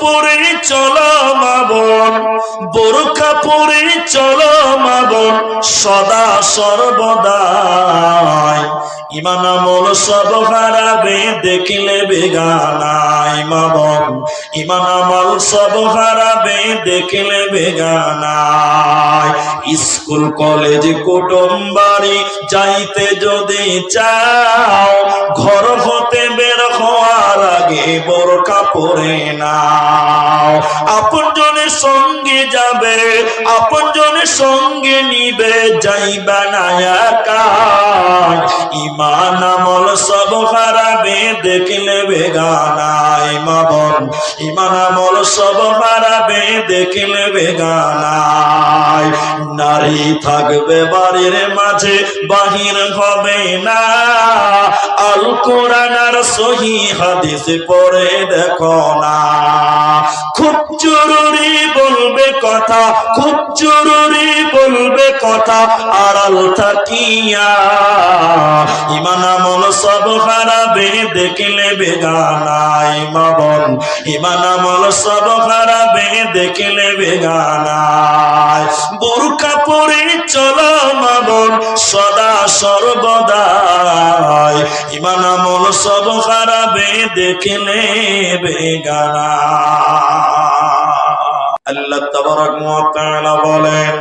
পরে চলো মা বোন বোরখা পরে চলো মা বোন, সদা সর্বদাই। ইমান আমল সব হারাবে, দেখলে বেগানাই মা বোন। ইমান আমল সব হারাবে, দেখলে বেগানাই স্কুল, কলেজ কুটুম বাড়ি যাইতে যদি চাও, ঘর হতে বের বোরকা পরে নাও। আপন সঙ্গে যাবে আপন সঙ্গে নিবে, যাইবা না ইমান আমল সব হারাবে, দেখলে বেগানায় মা বোন ইমান আমল সব হারাবে দেখলে বেগানাই নারী থাকবে বাড়ির মাঝে, বাহির হবে না। আল কোরআন আর সহি হাদিস পড়ে দেখো না। খুব জরুরি বলবে কথা, খুব জরুরি বলবে কথা, আড়াল থাকিয়া। ইমান আমল সব হারাবে, দেখলে বেগানাই মা বোন। ইমান আমল সব হারাবে দেখলে বেগানাই বোরকা পরে চলো মা বোন, সদা সর্বদাই। ইমান আমল সব হারাবে দেখলে বেগানা আল্লাহ তাবারাক তাআলা বলেন,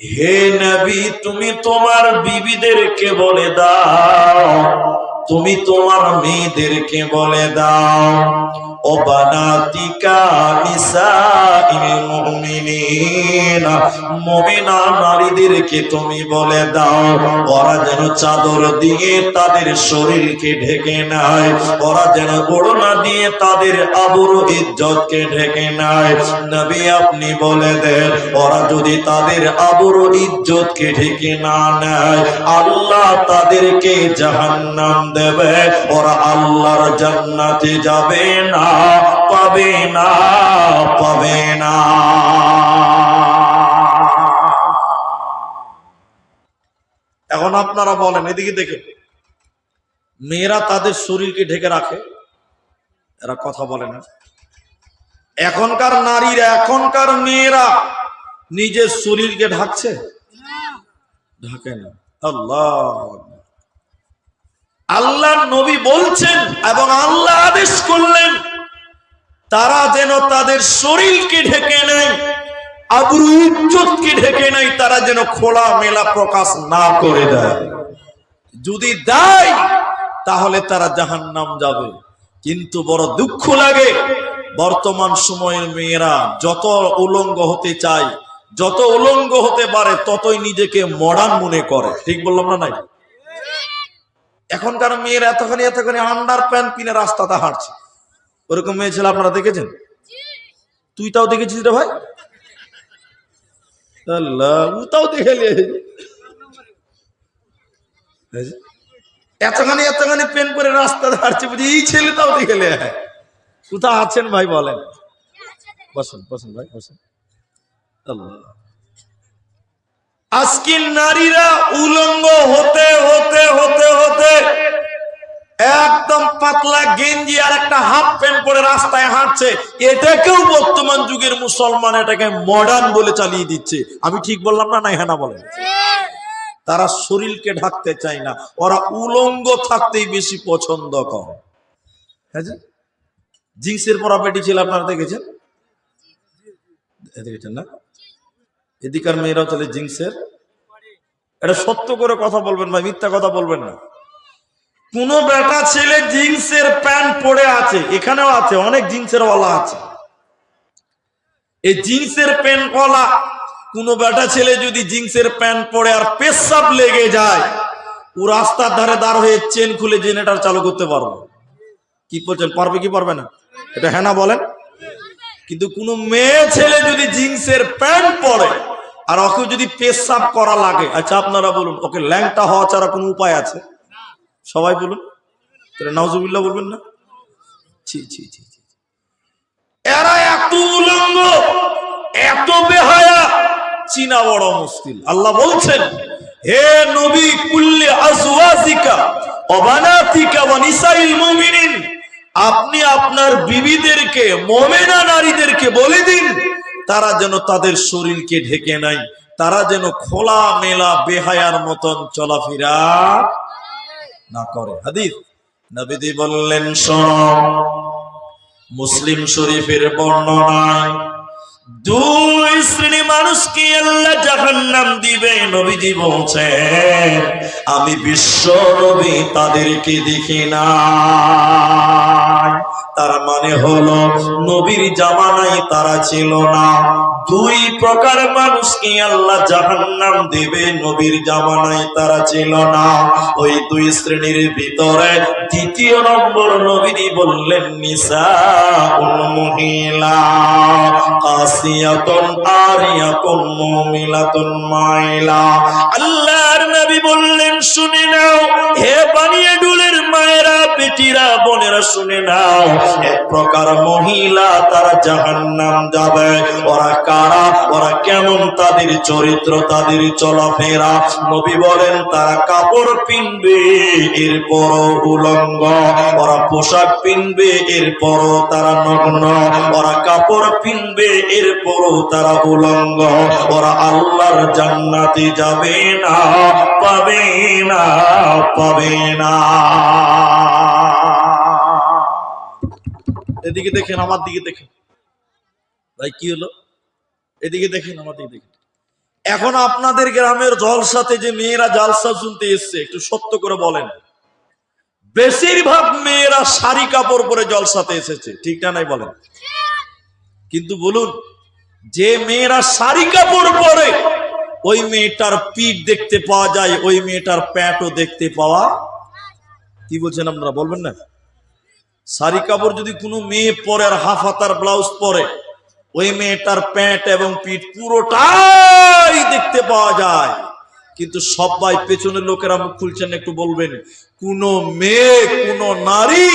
হে নবী, তুমি তোমার বিবিদেরকে বলে দাও। তুমি তোমার মেয়েদেরকে বলে দাও। নারীদেরকে তুমি বলে দাও, ওরা যেন চাদর দিয়ে তাদের শরীরকে ঢেকে নেয়, ওরা যেন ওড়না দিয়ে তাদের আবরু ইজ্জতকে ঢেকে নেয়। নবী, আপনি বলে দেন, ওরা যদি তাদের আবরু ইজ্জতকে ঢেকে না নেয়, আল্লাহ তাদেরকে জাহান্নাম দেবে, ওরা আল্লাহর জান্নাতে যাবে না। পাবে না পাবে না। এখন আপনারা বলেন, এদিকে দেখে মেয়েরা তাদের শরীরকে ঢেকে রাখে, এরা কথা বলে না। এখনকার নারীরা, এখনকার মেয়েরা নিজের শরীরকে ঢাকছে? ঢাকে না। আল্লাহ। আল্লাহ নবী বলছেন এবং আল্লাহ আদেশ করলেন তারা যেন তাদের শরীরকে ঢেকে নেয় আবরু ইজ্জতকে ঢেকে নেয়, তারা যেন খোলা মেলা প্রকাশ না করে দেয়। যদি দেয়, তাহলে তারা জাহান্নাম যাবে। কিন্তু বড় দুঃখ লাগে, বর্তমান সময়ের মেয়েরা যত উলঙ্গ হতে চায়, যত উলঙ্গ হতে পারে, ততই নিজেকে মডার্ন মনে করে। ঠিক বললাম না নাই? এখনকার মেয়েরা এতখানি এতখানি আন্ডার প্যান্ট পিনে রাস্তাতে হাঁটছে। ওরকম মেয়ে ছেলে আপনারা দেখেছেন? তুই তাও দেখেছিস রে ভাই? আল্লাহ ও তাও দেখে এতখানি এতখানি পেন করে রাস্তাতে হাঁটছে বুঝি, এই ছেলে তাও দেখে কোথাও আছেন ভাই বলেন? বসুন বসুন ভাই, বসুন। আল্লাহ। আজকের নারীরা উলঙ্গ হতে হতে হতে হতে একদম পাতলা গেঞ্জি আর একটা হাফ প্যান্ট পরে রাস্তায় হাঁটছে। এটাকেও বর্তমান যুগের মুসলমান এটাকে মডার্ন বলে চালিয়ে দিচ্ছে। আমি ঠিক বললাম না না হ্যাঁ বলেন? তারা শরীরকে ঢাকতে চায় না। ওরা উলঙ্গ থাকতেই বেশি পছন্দ করে। হ্যাঁ? জিন্সের পরা পেটি ছিল আপনারা দেখেছেন? দেখেছেন না? এদিকার মেয়েরাও চলে জিন্সের? এটা সত্য করে কথা বলবেন ভাই, মিথ্যা কথা বলবেন না। কোন বেটা ছেলে জিন্সের প্যান্ট পরে আছে, এখানেও আছে, অনেক জিন্সের ওয়ালা আছে। এই জিন্সের প্যান্ট ওয়ালা কোন বেটা ছেলে যদি জিন্সের প্যান্ট পরে আর পেশাব লেগে যায়, ও রাস্তার ধারে দাঁড় হয়ে চেন খুলে জেনারেটর চালু করতে পারবে। কি বলছেন, পারবে কি পারবে না? এটা হ্যাঁ না বলেন? কিন্তু কোন মেয়ে ছেলে যদি জিন্সের প্যান্ট পরে, আর ওকে যদি পেশাব করা লাগে আচ্ছা আপনারা বলুন, ওকে ল্যাংটা হওয়া ছাড়া কোনো উপায় আছে? সবাই বলুন। তাহলে বলবেন না? ছি ছি ছি। এরা এত উলঙ্গ, এত বেহায়া, চিনা বড় মুশকিল। আল্লাহ বলছেন, হে নবী, কুল্লি আজওয়াজিকা ওয়া বানাতিকা ওয়া নিসাইল মুমিনিন, আপনি আপনার বিবিদেরকে, মোমেনা নারীদেরকে বলে দিন, তারা যেন তাদের শরীরকে ঢেকে নাই, তারা যেন খোলা মেলা বেহায়ার মতন চলাফেরা না করে। হাদিস। নবীদি বললেন, শোনো, মুসলিম শরীফের বর্ণনায় দুই শ্রেণি মানুষকে আল্লাহ জাহান্নাম দিবে, নবীজি বলছেন, আমি বিশ্ব নবী তাদেরকে দেখি না তার মানে হলো, নবীর জামানায় তারা ছিল না। দুই প্রকার মানুষকে আল্লাহ জাহান্নাম দেবে। নবীর জামানায় তারা ছিল না। ওই দুই শ্রেণির ভিতরে দ্বিতীয় নম্বর নবীরই বললেন নিসা মহিলা, কাসিয়াতুন, আরিয়াতন, মমিলাতন, মাইলা। আল্লাহর নবী বললেন, শুনে নাও, হে বানিয়ে ডুলের মায়েরা, বেটিরা, বোনেরা, শুনে নাও, এক প্রকার মহিলা তারা জাহান্নাম যাবে। ওরা কারা? ওরা কেমন তাদের চরিত্র, তাদের চলাফেরা? নবী বলেন, তারা কাপড় পিনবে এরপর উলঙ্গ। ওরা পোশাক পিনবে এরপর তারা নগ্ন। ওরা কাপড় পিনবে, এরপরও তারা উলঙ্গ। ওরা আল্লাহর জান্নাতে যাবে না। পাবে না পাবে না। এদিকে দেখেন, আমার দিকে দেখেন। ভাই, কি হলো? এদিকে দেখেন, আমার দিকে দেখেন। এখন আপনাদের গ্রামের জলসাতে যে মেয়েরা জালসা শুনতে এসছে, একটু সত্য করে বলেন। বেশিরভাগ মেয়েরা শাড়ি কাপড় পরে জলসাতে এসেছে, ঠিক না নাই বলেন? কিন্তু বলুন, যে মেয়েরা শাড়ি কাপড় পরে ওই মেয়েটার পিঠ দেখতে পাওয়া যায়, ওই মেয়েটার প্যাটও দেখতে পাওয়া কি বলছেন আপনারা, বলবেন না? শাড়ি কাপড় যদি কোনো মেয়ে পরে আর হাফ হাতার ব্লাউজ পরে, ওই মেয়েটার প্যান্ট এবং পিঠ পুরোটাই দেখতে পাওয়া যায়। কিন্তু সবাই পেছনের লোকেরা মুখ খুলছেন, একটু বলবেন। কোন মেয়ে, কোন নারী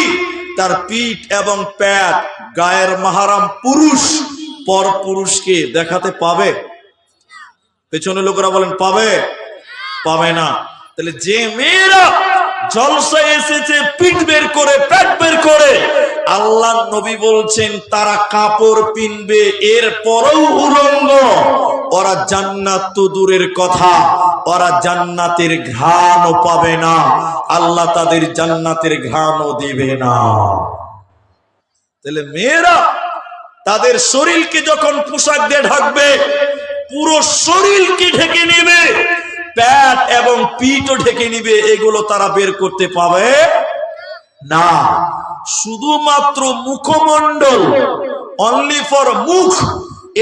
তার পিঠ এবং প্যাট গায়ের মাহারাম পুরুষ, পর পুরুষকে দেখাতে পাবে? পেছনের লোকেরা বলেন, পাবে? পাবে না। তাহলে যে মেয়েরা জলসায় এসেছে, পিঠ বের করে, পেট বের করে আল্লাহ নবী বলছেন, তারা কাপড় পিনবে এর পরেও উলঙ্গ। ওরা জান্নাত তো দূরের কথা, ওরা জান্নাতের ঘ্রাণও পাবে না, আল্লাহ তাদের জান্নাতের ঘ্রাণও দিবে না। তাহলে মেয়েরা তাদের শরীরকে যখন পোশাক দিয়ে ঢাকবে পুরো শরীরকে ঢেকে নেবে? প্যাট এবং পিঠও ঢেকে নিবে, এগুলো তারা বের করতে পাবে না। শুধুমাত্র মুখমণ্ডল অনলি ফর মুখ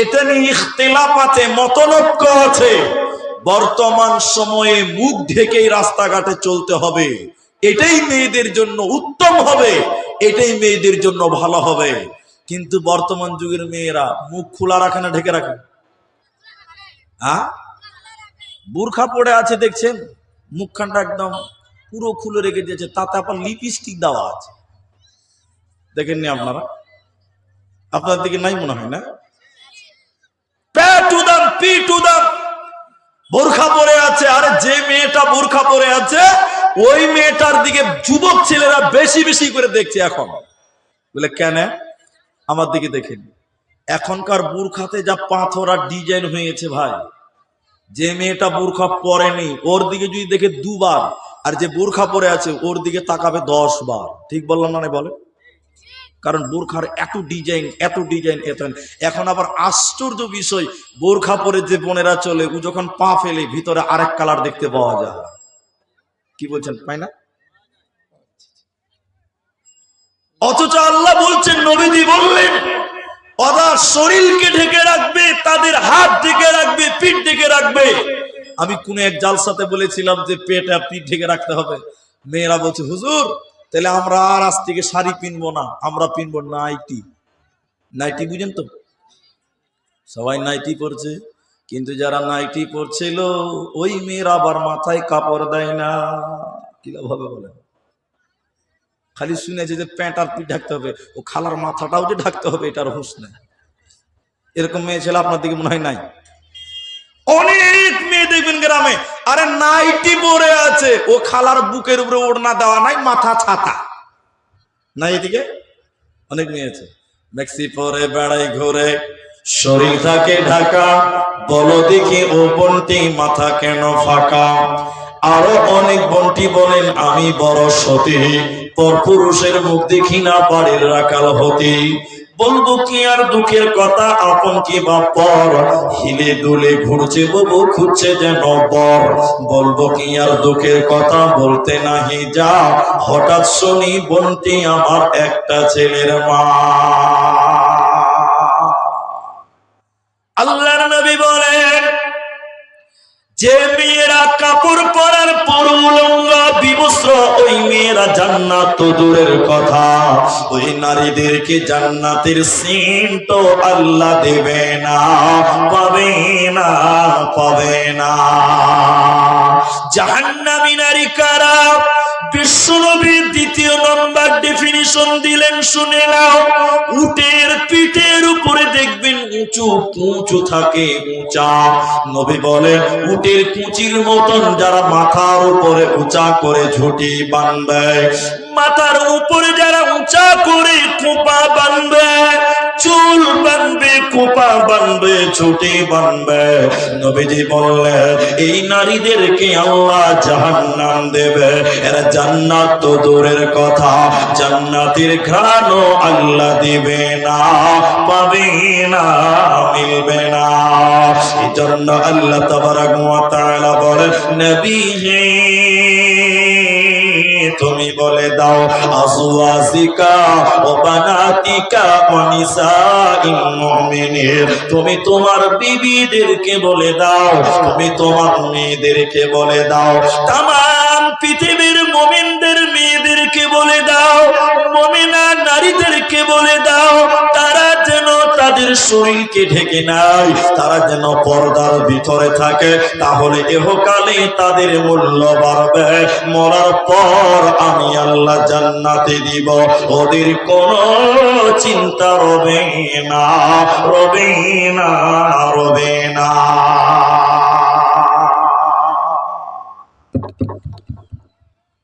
এটা নিয়ে ইখতিলাফ আছে মতলক্য আছে। বর্তমান সময়ে মুখ ঢেকেই রাস্তাঘাটে চলতে হবে। এটাই মেয়েদের জন্য উত্তম হবে, এটাই মেয়েদের জন্য ভালো হবে। কিন্তু বর্তমান যুগের মেয়েরা মুখ খোলা রাখে না, ঢেকে রাখে হ্যাঁ? বুরখা পড়ে আছে, দেখছেন? মুখখানটা একদম পুরো খুলে রেখে দিয়েছে। তাতে আবার লিপস্টিক দেওয়া আছে। দেখেননি আপনারা? আপনার দিকে নাই মনে হয়, না? বোরখা পরে আছে। আরে যে মেয়েটা বোরখা পরে আছে, ওই মেয়েটার দিকে যুবক ছেলেরা বেশি বেশি করে দেখছে এখন। বলে, কেন? আমার দিকে দেখেন। এখনকার বুরখাতে যা পাথর আর ডিজাইন হয়েছে ভাই যে মেয়েটা বোরখা পরেনি, ওর দিকে যদি দেখে দুবার, আর যে বোরখা পরে আছে, ওর দিকে তাকাবে দশ বার ঠিক বললাম না বলে? কারণ বোরখার এত ডিজাইন এত ডিজাইন এত এখন আবার আশ্চর্য বিষয়, বোরখা পরে যে বোনেরা চলে, ও যখন পা ফেলে, ভিতরে আরেক কালার দেখতে পাওয়া যায়। কি বলছেন, পাই না? অথচ আল্লাহ বলছেন, নবীজি বললেন ওরা শরীরকে ঢেকে রাখবে, তাদের হাত ঢেকে রাখবে, পিঠ ঢেকে রাখবে। আমি কোন এক জালসাতে বলেছিলাম যে পেট আর পিঠ ঢেকে রাখতে হবে। মেয়েরা বলছে, হুজুর, তাহলে আমরা আর আজ থেকে শাড়ি পিনবো না, আমরা পিনবো নাইটি। নাইটি বুঝেন তো? সবাই নাইটি পরছে, কিন্তু যারা নাইটি পরছিল, ওই মেয়েরা আবার মাথায় কাপড় দেয় না। হবে বলেন? খালি শুনেছে যে প্যান্ট আর পিঠ ঢাকতে হবে, ও খালার মাথাটাও যে ঢাকতে হবে, এটার হুঁশ নেই। এরকম মেয়ে ছেলে আপনার দিকে মনে হয় নাই? অনেক মেয়ে দেখবেন গ্রামে, আরে নাইটি পরে আছে, ও খালার বুকের উপরে ওড়না দেওয়া নাই, মাথা ছাতা। না এদিকে? অনেক মেয়ে আছে। মেক্সি পরে, বেড়াই ঘুরে, শরীর থাকে ঢাকা, বলো দেখি ও বন্টি মাথা কেন ফাঁকা? আরও অনেক বন্টি বলেন, আমি বড় সতী পর পুরুষের মুখ দেখি না, বাড়ির রাখাল হতি। বলব কি আর দুঃখের কথা, আপন কি বা পর? হিলে দুলে ঘুরছে, ববু খুঁজছে যেন বর। বলব কি আর দুঃখের কথা, বলতে নাহি যা। হঠাৎ শুনি বন্টি আমার একটা ছেলের মা। আল্লাহর নবী বলেন, যে কাপড় পরার পর উলঙ্গ বিবস্ত্র ওই মেয়েরা জান্নাত দূরের কথা। ওই নারীদেরকে জান্নাতের সিন তো আল্লাহ দেবে না, পাবে না পাবে না। জাহান্নামী নারী কারা? বিশ্বনবীর দ্বিতীয় নম্বর ডেফিনিশন দিলেন, শুনে উটের পিঠের উপরে দেখবেন উঁচু উঁচু। থাকে বলেন, উটের কুচির মতন যারা মাথার উপরে উঁচা করে ঝুটি বানবে মাথার উপরে যারা উঁচা করে কোপা বানবে, চুল বানবে কোপা বানবে, ছুটি বানবে। নবীজি বললেন, এই নারীদেরকে আল্লাহ জাহান্নাম দেবে। এরা জান্নাত তো দূরের কথা, জান্নাতের ঘ্রাণও আল্লাহ দিবে না, পাবে না, মিলবে না। এই জন্য আল্লাহ তাবারাক ওয়া তাআলা বলেন নবী তুমি বলে দাও, আজওয়াজিকা ও বানাতিকা ও নিসাইল মুমিনিন, তুমি তোমার বিবিদেরকে বলে দাও, তুমি তোমার মেয়েদেরকে বলে দাও, তামাম পৃথিবীর মুমিনদের মেয়েদেরকে বলে দাও, মুমিনা নারীদেরকে বলে দাও, তারা যেন তাদের শরীরকে ঢেকে নাই। তারা যেন পর্দার ভিতরে থাকে, তাহলে এহকালে তাদের মূল্য বাড়বে মরার পর আমি আল্লাহ জান্নাতে দিব। ওদের কোনো চিন্তা রবে না রবে না রবে না।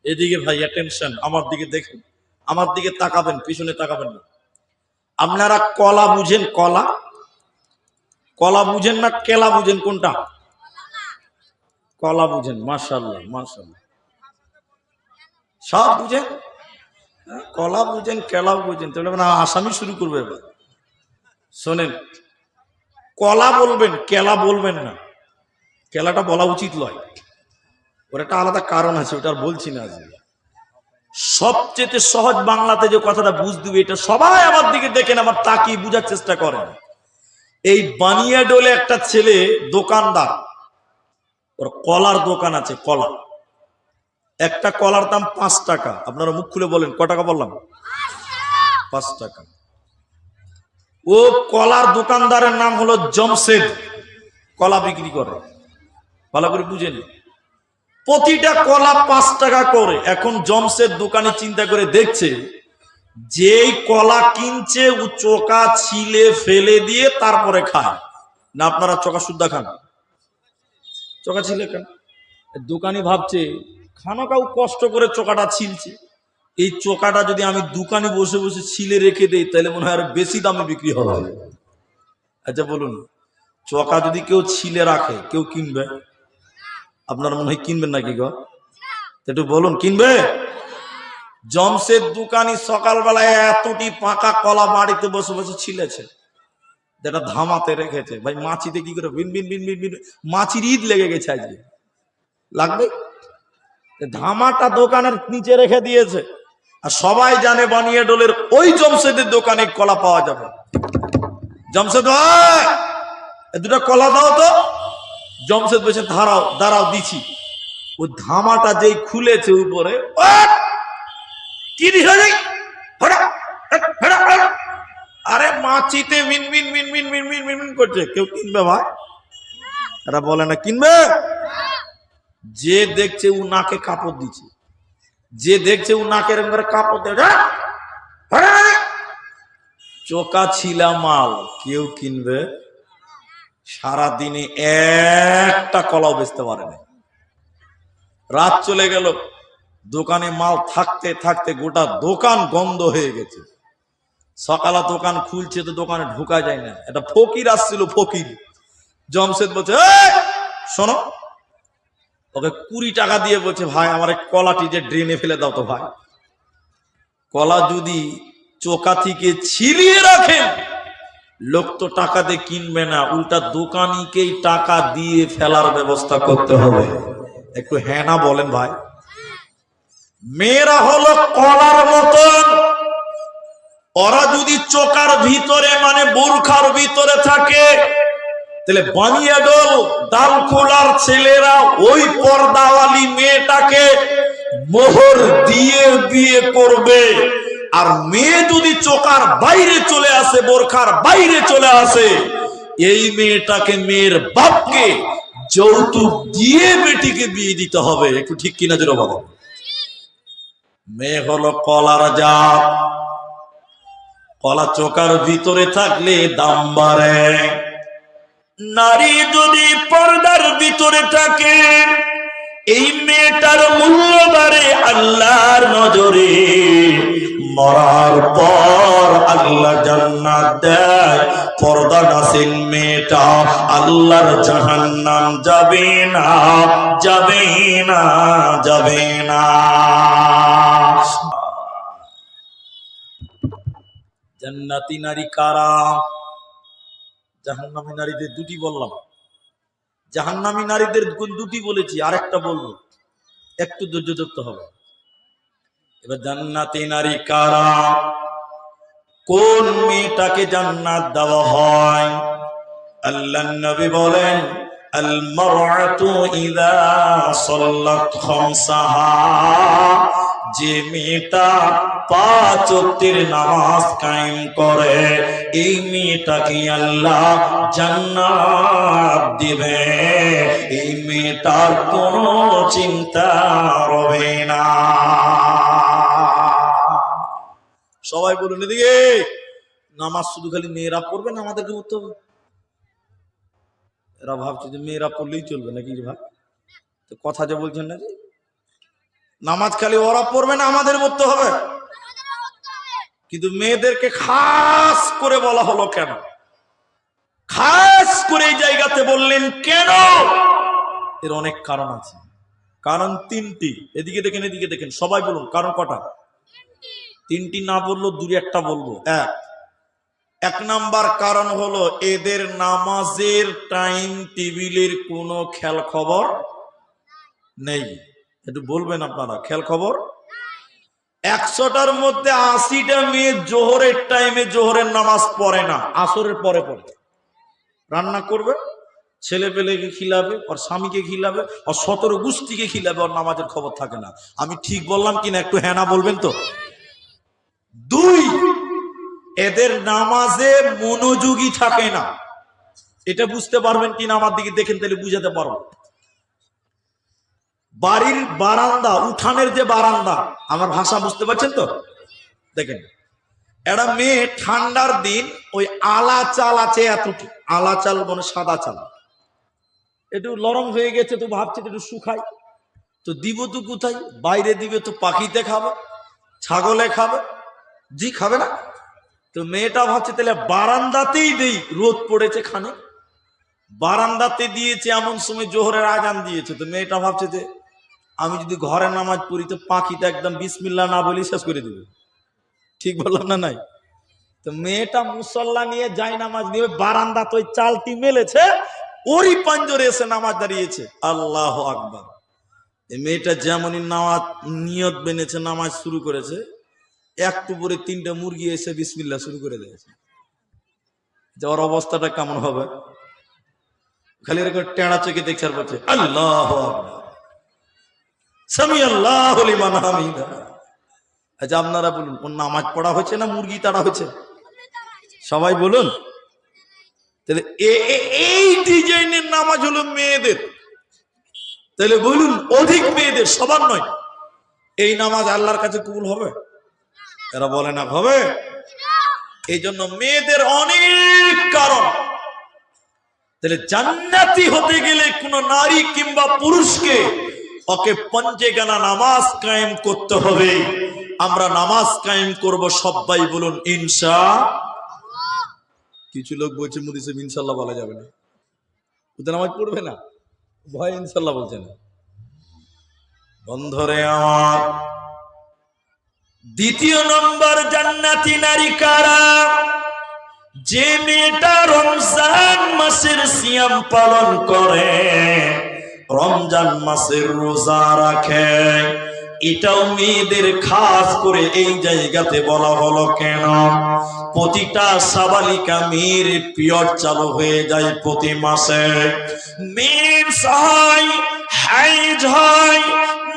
এদিকে ভাই অ্যাটেনশন আমার দিকে দেখুন, আমার দিকে তাকাবেন, পিছনে তাকাবেন না। আপনারা কলা বুঝেন কলা? কলা বুঝেন না কেলা বুঝেন কোনটা? কলা বুঝেন মাশাল্লাহ মাশাল্লাহ সব বুঝেন? হ্যাঁ, কলা বুঝেন কেলা বুঝেন। তাহলে না আসামি শুরু করবে এবার। শোনেন কলা বলবেন কেলা বলবেন না। কেলাটা বলা উচিত নয়। ওর একটা আলাদা কারণ আছে ওটা আর বলছি না আজকে। সবচেয়ে সহজ বাংলাতে যে কথাটা হবে, এটা সবাই আমার দিকে দেখেন, আমার তাকিয়ে বুঝার চেষ্টা করেন। এই বানিয়া ডোলে একটা ছেলে দোকানদার, ওর কলার দোকান আছে কলা একটা কলার দাম পাঁচ টাকা। আপনারা মুখ খুলে বলেন, ক টাকা বললাম? পাঁচ টাকা। ও কলার দোকানদারের নাম হলো জমশেদ, কলা বিক্রি করে। ভালো করে বুঝেন প্রতিটা কলা পাঁচ টাকা করে। এখন জমসের দোকানে চিন্তা করে দেখছে, যেই কলা কিনছে, ও চোকা ছিলে, ফেলে দিয়ে তারপরে খায়। না, আপনারা চোকা শুদ্ধা খান। চোকা ছিলে খান দোকানি ভাবছে, খানো কাউ, কষ্ট করে চোকাটা ছিলছে। এই চোকাটা যদি আমি দোকানে বসে বসে ছিলে রেখে দেই, তাহলে মনে হয় আর বেশি দামে বিক্রি হবে। আচ্ছা বলুন, চোকা যদি কেউ ছিলে রাখে, কেউ কিনবে? আপনার মনে হয় কিনবেন নাকি গো? একটু বলুন, কিনবে? জমশেদ দোকানি সকালবেলায় এতটি পাকা কলা বাড়িতে বসে বসে ছিলেছে। যেটা ধামাতে রেখেছে। ভাই, মাছিতে কি করে বিন বিন বিন বিন বিন, মাছির ঈদ লেগে গেছে আজকে। লাগবে? ধামাটা দোকানের নিচে রেখে দিয়েছে। আর সবাই জানে বানিয়ে ডোলের ওই জমশেদের দোকানে কলা পাওয়া যাবে। জমশেদ দুটো কলা দাও তো। জমশেদ বলছে ধারাও দাঁড়াও, দিছি। ও ধামাটা যেই খুলেছে উপরে আরে মাছিতে মিন মিন মিন মিন মিন মিন মিন মিন করছে। কেউ কিনবে ভাই? এরা বলে না, কিনবে? যে দেখছে ও নাকে কাপড় দিচ্ছে। যে দেখছে ও নাকের এরম করে কাপড় দেয়? চোকা ছিলা মাল, কেউ কিনবে? সারা দিনে একটা কলাও বেচতে পারে না রাত চলে গেল দোকানে মাল থাকতে থাকতে গোটা দোকান গন্ধ হয়ে গেছে। সকালে দোকান খুলছে তো দোকানে ঢোকা যায় না। এটা ফকির আসছিল ফকির। জমশেদ বলছে "এই, শোনো ওকে কুড়ি টাকা দিয়ে বলছে ভাই আমার কলাটি যে ড্রেনে ফেলে দাও তো ভাই। কলা যদি চোকা থেকে ছিলিয়ে রাখেন লোক তো টাকা দিয়ে কিনবে না, উল্টা দোকানিকেই টাকা দিয়ে ফেলার ব্যবস্থা করতে হবে। একটু হ্যাঁ না বলেন ভাই। মেয়েরা হলো কলার মতন। ওরা যদি চোকার ভিতরে মানে বোরখার ভিতরে থাকে, তাহলে বানিয়াগল ডাল খোলার ছেলেরা ওই পর্দাওয়ালি মেয়েটাকে মোহর দিয়ে বিয়ে করবে। আর মেয়ে যদি চোকার বাইরে চলে আসে, বোরখার বাইরে চলে আসে, এই মেয়েটাকে, মেয়ের বাপকে যৌতুক দিয়ে বেটিকে বিয়ে দিতে হবে। একটু ঠিক কিনা জোর বাবা মেয়ে হলো কলার জাত। কলা চোকার ভিতরে থাকলে দাম বাড়ে। নারী যদি পর্দার ভিতরে থাকে, এই মেয়েটার মূল্য বাড়ে আল্লাহর নজরে। মরার পর আল্লাহ জান্নাত দেয়। পর্দা নাসিন মেয়েটা আল্লাহর জাহান্নাম যাবে না যাবে না যাবে না। জান্নাতি নারী কারা? জাহান্নামী নারীদের দুটি বললাম। জাহান্নামী নারীদের দুটি বলেছি, আরেকটা বলব। একটু ধৈর্য ধরতে হবে। এবার জান্নাতি নারী কারা? কোন মেয়েটাকে জান্নাত দেওয়া হয়? আল্লাহ নবী বলেন যে মেয়েটা পাঁচ ওয়াক্তের নামাজ কায়েম করে, এই মেয়েটাকে আল্লাহ জান্নাত দিবে। এই মেয়েটার কোনো চিন্তা রবে না। সবাই বলুন এদিকে। নামাজ শুধু খালি মেয়েরা পড়বে না আমাদেরকে পড়তে হবে? এরা ভাবছে যে মেয়েরা পড়লেই চলবে নাকি তো কথা যে বলছেন না যে নামাজ খালি ওরা পড়বে না আমাদের পড়তে হবে? কিন্তু মেয়েদেরকে খাস করে বলা হলো কেন? খাস করে এই জায়গাতে বললেন কেন? এর অনেক কারণ আছে। কারণ তিনটি। এদিকে দেখেন এদিকে দেখেন। সবাই বলুন, কারণ কটা? তিনটি না বললেও দূরে একটা বলব। এক। এক নাম্বার কারণ হলো এদের নামাজের টাইম টেবিলের কোনো খেল খবর নেই। একটু বলবেন আপনারা খেল খবর একশোটার মধ্যে আশিটা মেয়ে জোহরের টাইমে জোহরের নামাজ পড়ে না, আসরের পরে পড়ে। রান্না করবে, ছেলে পেলেকে খিলাবে, ওর স্বামীকে খিলাবে আর সতেরো গোষ্ঠীকে খিলাবে, ওর নামাজের খবর থাকে না। আমি ঠিক বললাম কিনা একটু হ্যাঁ না বলবেন তো? দুই, এদের নামাজে মনোযোগী থাকে না। এটা বুঝতে পারবেন কিনা আমার দিকে দেখেন, তাহলে বুঝাতে পারব। বাড়ির বারান্দা, উঠানের যে বারান্দা, আমার ভাষা বুঝতে পারছেন তো? দেখেন, একটা মেয়ে ঠান্ডার দিন ওই আলা চাল আছে এতটুকু। আলা চাল মানে সাদা চাল। একটু লরম হয়ে গেছে তো ভাবছে একটু শুকাই। তো দিব তো কোথায়? বাইরে দিবে তো পাখিতে খাবে, ছাগলে খাবে। জি, খাবে না? তো মেয়েটা ভাবছে, তাহলে বারান্দাতেই দেই, রোদ পড়েছে খানে। বারান্দাতে দিয়েছে, এমন সময় জোহরের আজান দিয়েছে। তো মেয়েটা ভাবছে যে, আমি যদি ঘরে নামাজ পড়ি, তো পাখিটা একদম বিসমিল্লা না বলি শেষ করে দেবে। ঠিক বললাম না নাই? তো মেয়েটা মুসল্লা নিয়ে যাই নামাজ নিয়ে বারান্দা তো চালটি মেলেছে, ওরই পাঞ্জরে এসে নামাজ দাঁড়িয়েছে। আল্লাহ আকবার। মেয়েটা যেমনই নামাজ, নিয়ত বেনেছে নামাজ শুরু করেছে একটু পরে তিনটা মুরগি এসে বিসমিল্লা শুরু করে দিয়েছে। যাওয়ার অবস্থাটা কেমন হবে? খালি এরকম টেড়া চোখে দেখছে আর আল্লাহ আপনারা বলুন ওর নামাজ পড়া হয়েছে না মুরগি তাড়া হয়েছে? সবাই বলুন। তাহলে এই ডিজাইনের নামাজ হলো মেয়েদের। তাহলে বলুন, অধিক মেয়েদের, সবার নয়। এই নামাজ আল্লাহর কাছে কবুল হবে? এরা বলে না, হবে? এই জন্য মেয়েদের অনেক কারণ। তাহলে জান্নাতি হতে গেলে কোন নারী কিংবা পুরুষকে ওকে পঞ্চে গানা নামাজ কায়েম করতে হবে। আমরা নামাজ কায়েম করব সবাই বলুন, ইনশা কিছু লোক বলছে, মুদি সাহেব ইনশাল্লাহ বলা যাবে না। ওদের নামাজ পড়বে না। ভয় ইনশাল্লাহ বলছে না। বন্ধরে আমার দ্বিতীয় নম্বর জান্নাতি নারী কারা? যে মেয়েটা রমজান মাসের সিয়াম পালন করে, রমজান মাসের রোজা রাখে। এটাও মেয়েদের খাস করে এই জায়গাতে বলা হলো কেন? প্রতিটা সাবালিকা মেয়ের পিরিয়ড চালু হয়ে যায় প্রতি মাসে। মেয়ের সহায়, হাইজ হয়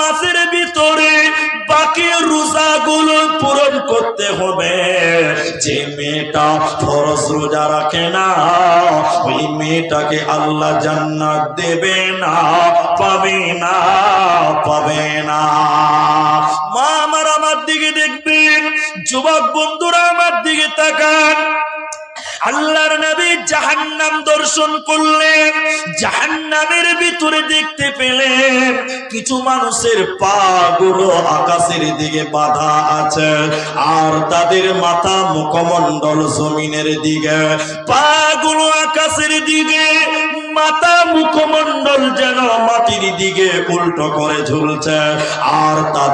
মাসের ভিতরে বাকি রোজাগুলো পূরণ করতে হবে। যে মেয়েটা ফরজ রোজা রাখে না, ওই মেয়েটাকে আল্লাহ জান্নাত দেবে না, পাবে না পাবে না। মা আমার আমার দিকে দেখবেন, যুবক বন্ধুরা আমার দিকে তাকান। আল্লাহর নবী জাহান্নাম দর্শন করলেন, জাহান্নামের ভিতরে দেখতে পেলেন কিছু মানুষের পা গুলো আকাশের দিকে বাধা আছে আর তাদের মাথা মুখমণ্ডল জমিনের দিকে। পা গুলো আকাশের দিকে, মাথা মুখমণ্ডল যেন মাটির দিকে উল্টো করে ঝুলছে আর তাদের